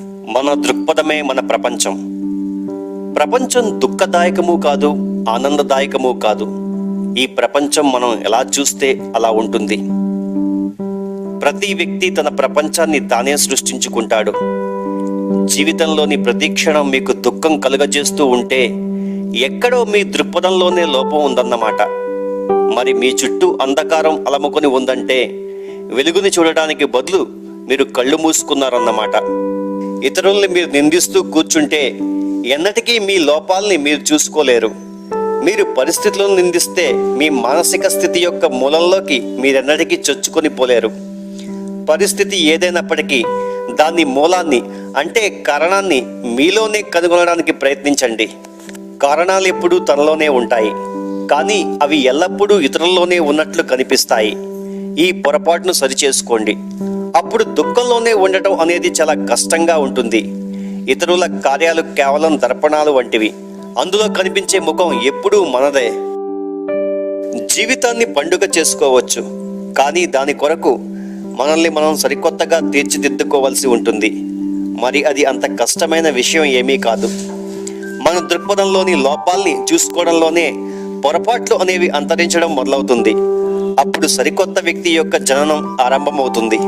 మన దృక్పథమే మన ప్రపంచం. ప్రపంచం దుఃఖదాయకము కాదు ఆనందదాయకము కాదు. ఈ ప్రపంచం మనం ఎలా చూస్తే అలా ఉంటుంది? ప్రతి వ్యక్తి తన ప్రపంచాన్ని తానే సృష్టించుకుంటాడు. జీవితంలోని ప్రతి క్షణం మీకు దుఃఖం కలుగజేస్తూ ఉంటే ఎక్కడో మీ దృక్పథంలోనే లోపం ఉందన్నమాట. మరి మీ చుట్టూ అంధకారం అలముకొని ఉందంటే వెలుగుని చూడడానికి బదులు మీరు కళ్ళు మూసుకున్నారన్నమాట. ఇతరుల్ని మీరు నిందిస్తూ కూర్చుంటే ఎన్నటికీ మీ లోపాల్ని మీరు చూసుకోలేరు. మీరు పరిస్థితులను నిందిస్తే మీ మానసిక స్థితి యొక్క మూలంలోకి మీరెన్నటికీ చొచ్చుకొని పోలేరు. పరిస్థితి ఏదైనప్పటికీ దాని మూలాన్ని అంటే కారణాన్ని మీలోనే కనుగొనడానికి ప్రయత్నించండి. కారణాలు ఎప్పుడూ తనలోనే ఉంటాయి కానీ అవి ఎల్లప్పుడూ ఇతరుల్లోనే ఉన్నట్లు కనిపిస్తాయి. ఈ పొరపాటును సరిచేసుకోండి. అప్పుడు దుఃఖంలోనే ఉండటం అనేది చాలా కష్టంగా ఉంటుంది. ఇతరుల కార్యాలు కేవలం దర్పణాలు వంటివి. అందులో కనిపించే ముఖం ఎప్పుడూ మనదే. జీవితాన్ని పండుగ చేసుకోవచ్చు. కానీ దాని కొరకు మనల్ని మనం సరికొత్తగా తీర్చిదిద్దుకోవాల్సి ఉంటుంది. మరి అది అంత కష్టమైన విషయం ఏమీ కాదు. మన దృక్పథంలోని లోపాల్ని చూసుకోవడంలోనే పొరపాట్లు అనేవి అంతరించడం మొదలవుతుంది. అప్పుడు సరికొత్త వ్యక్తి యొక్క జననం ఆరంభమవుతుంది.